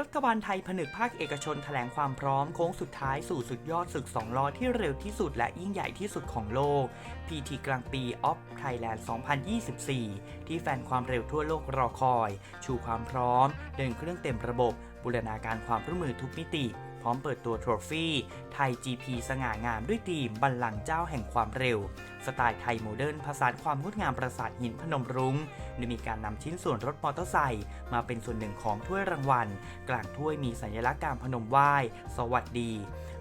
รัฐบาลไทยผนึกภาคเอกชนแถลงความพร้อมโค้งสุดท้ายสู่สุดยอดศึกสองล้อที่เร็วที่สุดและยิ่งใหญ่ที่สุดของโลก PT กลางปี of Thailand 2024 ที่แฟนความเร็วทั่วโลกรอคอย ชูความพร้อม เดินเครื่องเต็มระบบ บูรณาการความร่วมมือทุกมิติ ร้อมเปิดตัวโทรฟี่ไทย GP สง่างามด้วยทีมบัลลังก์เจ้าแห่งความเร็ว สไตล์ไทยโมเดิร์นผสานความงดงามประสาทหินพนมรุง้งโดยมีการนำชิ้นส่วนรถมอเตอร์ไซค์มาเป็นส่วนหนึ่งของถ้วยรางวัล กลางถ้วยมีสัญลักษณ์การพนมไหว้สวัสดี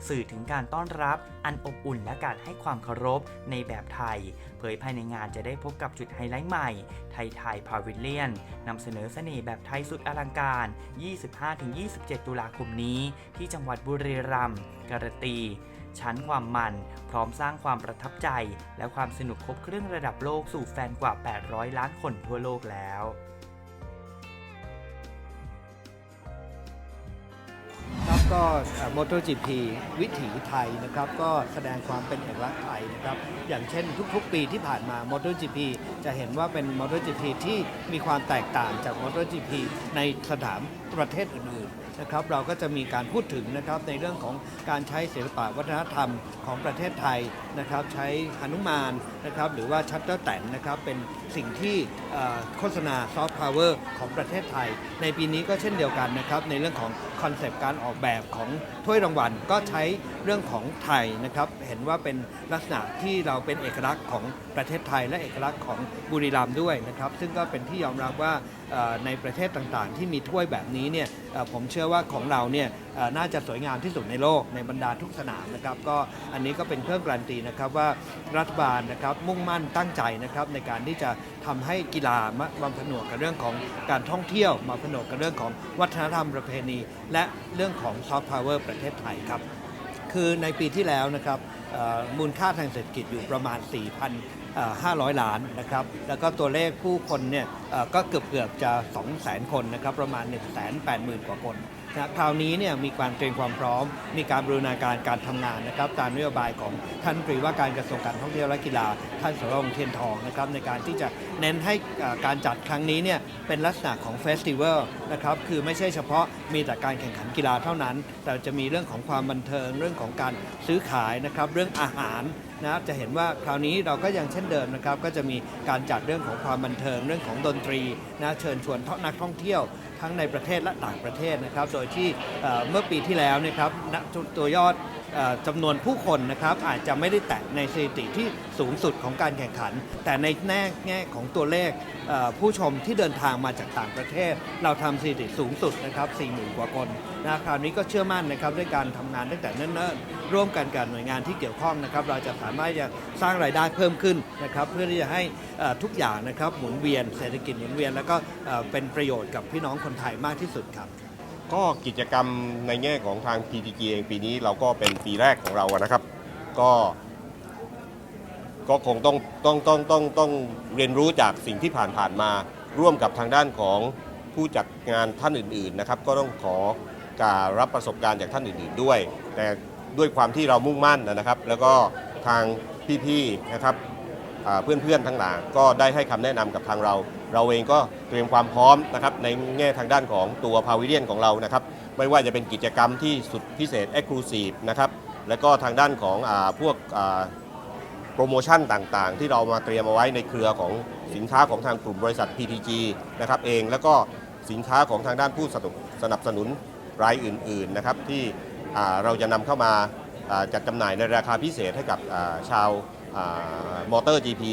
สื่อถึงการต้อนรับอันอบอุ่นและการให้ความเคารพในแบบไทย เผยภายในงานจะได้พบกับจุดไฮไลท์ใหม่ ไทยไทยพาวิเลียนนำเสนอเสน่ห์แบบไทยสุดอลังการ 25-27 ตุลาคมนี้ที่จังหวัดบุรีรัมย์การนตี ชั้นความมัน พร้อมสร้างความประทับใจ และความสนุกครบเครื่องระดับโลกสู่แฟนกว่า 800 ล้านคนทั่วโลกแล้วครับก็มอเตอร์จีพีวิถีไทยนะครับ ก็แสดงความเป็นเอกลักษณ์ไทยนะครับ อย่างเช่นทุกๆ ปีที่ผ่านมามอเตอร์จีพีจะเห็นว่าเป็นมอเตอร์จีพีที่มีความแตกต่างจากมอเตอร์จีพีในสถานประเทศอื่นๆ นะครับเราก็จะมีการพูดถึงนะครับในเรื่องของการใช้ศิลปะวัฒนธรรมของประเทศไทยนะครับใช้หนุมานนะครับหรือว่าชัตเตอร์แตนนะครับเป็นสิ่งที่โฆษณาซอฟต์พาวเวอร์ของประเทศไทย ในปีนี้ก็เช่นเดียวกันนะครับในเรื่องของคอนเซปต์การออกแบบของถ้วยรางวัลก็ใช้เรื่องของไทยนะครับเห็นว่าเป็นลักษณะที่เราเป็นเอกลักษณ์ของประเทศไทย และเอกลักษณ์ของบุรีรัมย์ด้วยนะครับซึ่งก็เป็นที่ยอมรับว่าในประเทศต่างๆ ที่มีถ้วยแบบนี้เนี่ยผมเชื่อว่าของเราเนี่ยน่าจะสวยงามที่สุดในโลกในบรรดาทุกสนามนะครับ ก็อันนี้ก็เป็นเครื่องการันตีนะครับว่ารัฐบาลนะครับมุ่งมั่นตั้งใจนะครับในการที่จะทำให้กีฬามาผนวกกับเรื่องของการท่องเที่ยว มาผนวกกับเรื่องของวัฒนธรรมประเพณี และเรื่องของซอฟต์พาวเวอร์ประเทศไทยครับคือในปีที่แล้วนะครับมูลค่าทางเศรษฐกิจอยู่ประมาณ 4,500 ล้านนะครับ แล้วก็ตัวเลขผู้คนเนี่ยก็เกือบเกือบจะ 200,000 คนนะครับ ประมาณ 180,000 กว่าคน นะคราวนี้เนี่ยมีการเตรียมความพร้อม มีการบรูรณาการการทำงานนะครับตามนโยบายของท่านปรีว่าการกระทรวงการท่องเที่ยวและกีฬาท่านสรงเทียนทองนะครับในการที่จะเน้นให้การจัดครั้งนี้เนี่ยเป็นลักษณะของเฟสติวัลนะครับคือไม่ใช่เฉพาะมีแต่การแข่งขันกีฬาเท่านั้น แต่จะมีเรื่องของความบันเทิงเรื่องของการซื้อขายนะครับเรื่องอาหารนะจะเห็นว่าคราวนี้เราก็ยังเช่นเดิมนะครับก็จะมีการจัดเรื่องของความบันเทิงเรื่องของดนตรีนะเชิญชวนนักท่องเที่ยวทั้งในประเทศและต่างประเทศนะครับโดยที่เมื่อปีที่แล้วนะครับตัวยอดจำนวนผู้คนนะครับอาจจะไม่ได้แตะในสถิติที่สูงสุดของการแข่งขัน แต่ในแง่แง่ของตัวเลขผู้ชมที่เดินทางมาจากต่างประเทศ เราทำสถิติสูงสุดนะครับ40,000 กว่าคนนะคราวนี้ก็เชื่อมั่นนะครับด้วยการทำงานตั้งแต่เนิ่นๆร่วมกันกับหน่วยงานที่เกี่ยวข้องนะครับเราจะสามารถจะสร้างรายได้เพิ่มขึ้นนะครับเพื่อที่จะให้ทุกอย่างนะครับหมุนเวียนเศรษฐกิจหมุนเวียน แล้วก็เป็นประโยชน์กับพี่น้องคนไทยมากที่สุดครับก็กิจกรรมในแง่ของทาง PTG เองปีนี้เราก็เป็นปีแรกของเรานะครับ ก็ ก็คงต้องต้องต้องต้องต้องเรียนรู้จากสิ่งที่ผ่านผ่านมา ร่วมกับทางด้านของผู้จัดงานท่านอื่นๆนะครับก็ต้องขอการรับประสบการณ์จากท่านอื่น ๆด้วย แต่ด้วยความที่เรามุ่งมั่นนะครับ แล้วก็ทางพี่ๆนะครับเพื่อนๆทั้งหลายก็ได้ให้คำแนะนำกับทางเรา เราเองก็เตรียมความพร้อมนะครับในแง่ทางด้านของตัวพาวิเลียนของเรานะครับไม่ว่าจะเป็นกิจกรรมที่สุดพิเศษ Exclusive นะครับแล้วก็ทางด้านของอพวกอ่า โปรโมชั่นต่างๆ ที่เรามาเตรียมเอาไว้ในเครือของสินค้าของทางกลุ่มบริษัท PTG นะครับเองแล้วก็สินค้าของทางด้านผู้สนับสนุนรายอื่นๆนะครับที่เราจะนำเข้ามาจัดจำหน่ายในราคาพิเศษให้กับชาวมอเตอร์ GP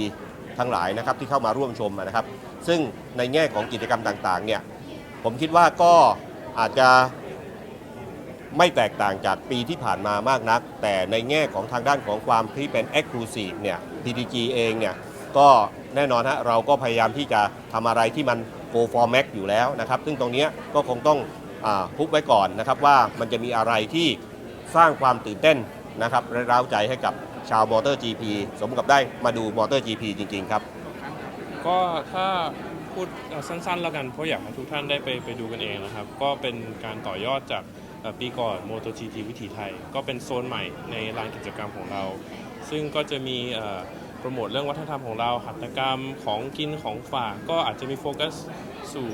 ทั้งหลายนะครับที่เข้ามาร่วมชมนะครับ ซึ่งในแง่ของกิจกรรมต่างๆเนี่ยผมคิดว่าก็อาจจะ ไม่แตกต่างจากปีที่ผ่านมามากนัก แต่ในแง่ของทางด้านของความที่เป็น Exclusive เนี่ย PTG เองเนี่ยก็แน่นอนฮะเราก็พยายามที่จะทำอะไรที่มัน Go for Max อยู่แล้วนะครับ ซึ่งตรงนี้ก็คงต้องอพุกไว้ก่อนนะครับว่ามันจะมีอะไรที่สร้างความตื่นเต้นนะครับและร้าวใจให้กับชาวมอเตอร์ GP สมกับได้มาดูมอเตอร์ GP จริง ๆ ครับ ก็ถ้าพูดสั้นๆ แล้วกันเพราะอยากให้ทุกท่านได้ไปไปดูกันเองนะครับ ก็เป็นการต่อยอดจาก ปีก่อน MotoGP วิถีไทย ก็เป็นโซนใหม่ในลานกิจกรรมของเรา ซึ่งก็จะมีโปรโมทเรื่องวัฒนธรรมของเราหัตถกรรมของกินของฝากก็อาจจะมีโฟกัสสู่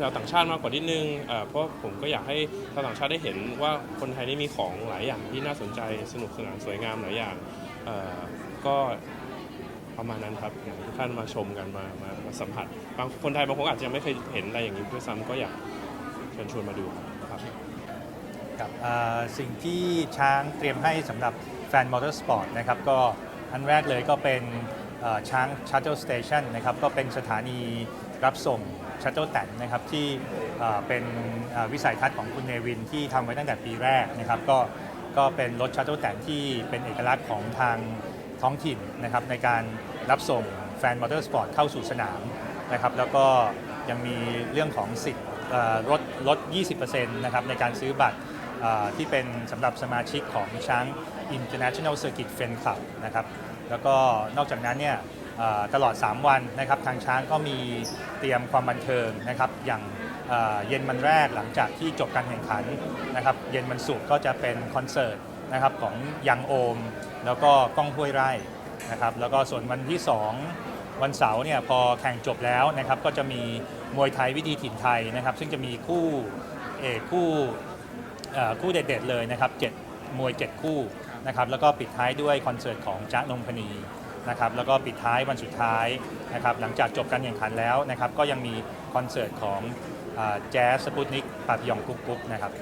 ชาวต่างชาติมากกว่านิดนึง เพราะผมก็อยากให้ชาวต่างชาติได้เห็นว่าคนไทยนี่มีของหลายอย่างที่น่าสนใจสนุกสนานสวยงามหลายอย่างก็ประมาณนั้นครับทุกท่านมาชมกันมามามาสัมผัสบางคนไทยบางคนอาจจะยังไม่เคยเห็นอะไรอย่างนี้ด้วยซ้ำก็อยากเชิญชวนมาดูครับ สิ่งที่ช้างเตรียมให้สำหรับแฟนมอเตอร์สปอร์ตนะครับก็อันแรกเลยก็เป็นช้างชัตเ l ิลสเตชันนะครับก็เป็นสถานีรับส่งชัตเ l ิลแตนนะครับที่เป็นวิสัยทัศน์ของคุณเนวินที่ทำไว้ตั้งแต่ปีแรกนะครับก็ก็เป็นรถชัตเ l ิลแตนที่เป็นเอกลักษณ์ของทางท้องถิ่นนะครับในการรับส่งแฟนมอเตอร์สปอร์ตเข้าสู่สนามนะครับแล้วก็ยังมีเรื่องของสิทธิ์เอ่อลดลด 20%นะครับในการซื้อบัตร ที่เป็นสำหรับสมาชิกของช้าง International Circuit Fan Club นะครับแล้วก็นอกจากนั้นเนี่ยตลอด 3 วันนะครับทางช้างก็มีเตรียมความบันเทิงนะครับอย่างเย็นวันแรกหลังจากที่จบการแข่งขันนะครับเย็นวันศุกร์ก็จะเป็นคอนเสิร์ตนะครับของยังโอม แล้วก็ก้องห้วยไร่นะครับแล้วก็ส่วนวันที่ 2 วันเสาร์เนี่ยพอแข่งจบแล้วนะครับก็จะมีมวยไทยวิธีถิ่นไทยนะครับซึ่งจะมีคู่เอกคู่ อ่อคู่เด็ดๆเลยนะครับเจ็ดมวย7คู่นะครับแล้วก็ปิดท้ายด้วยคอนเสิร์ตของจ๊ะนงพนีนะครับแล้วก็ปิดท้ายวันสุดท้ายนะครับหลังจากจบการแข่งขันแล้วนะครับก็ยังมีคอนเสิร์ตของแจ๊สสปุตนิกปาพิยองกุ๊กกุ๊กนะครับ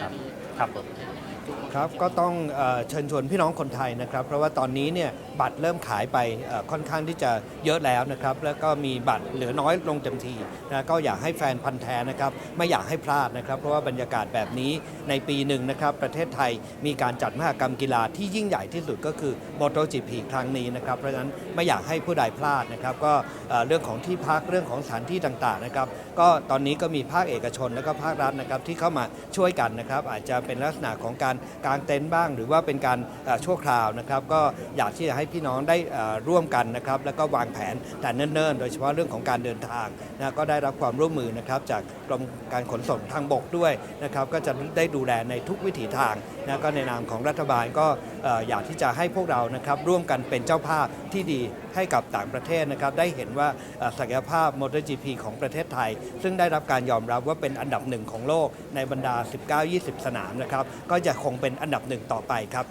ครับครับผมครับก็ต้องเอ่อเชิญชวนพี่น้องคนไทยนะครับ เพราะว่าตอนนี้เนี่ยบัตรเริ่มขายไปเอ่อค่อนข้างที่จะเยอะแล้วนะครับ แล้วก็มีบัตรเหลือน้อยลงเต็มทีนะก็อยากให้แฟนพันธ์แท้นะครับ ไม่อยากให้พลาดนะครับ เพราะว่าบรรยากาศแบบนี้ในปีหนึ่งนะครับ ประเทศไทยมีการจัดมหกรรมกีฬาที่ยิ่งใหญ่ที่สุดก็คือ MotoGP ครั้งนี้นะครับ เพราะฉะนั้นไม่อยากให้ผู้ใดพลาดนะครับ ก็เอ่อเรื่องของที่พักเรื่องของสถานที่ต่างๆนะครับ ก็ตอนนี้ก็มีภาคเอกชนแล้วก็ภาครัฐนะครับที่เข้ามาช่วยกันนะครับอาจจะเป็นลักษณะของการกางเต็นท์บ้าง หรือว่าเป็นการชั่วคราวนะครับก็อยากที่จะให้พี่น้องได้ร่วมกันนะครับแล้วก็วางแผนแต่เนิ่นๆ โดยเฉพาะเรื่องของการเดินทางนะก็ได้รับความร่วมมือนะครับจากกรมการขนส่งทางบกด้วยนะครับก็จะได้ดูแลในทุกวิถีทางนะก็ในนามของรัฐบาลก็อยากที่จะให้พวกเรานะครับร่วมกันเป็นเจ้าภาพที่ดีให้กับต่างประเทศนะครับได้เห็นว่าศักยภาพ MotoGP ของประเทศไทย ซึ่งได้รับการยอมรับว่าเป็นอันดับหนึ่งของโลกในบรรดา 19 120 สนามนะครับ ก็จะคงเป็นอันดับหนึ่งต่อไปครับ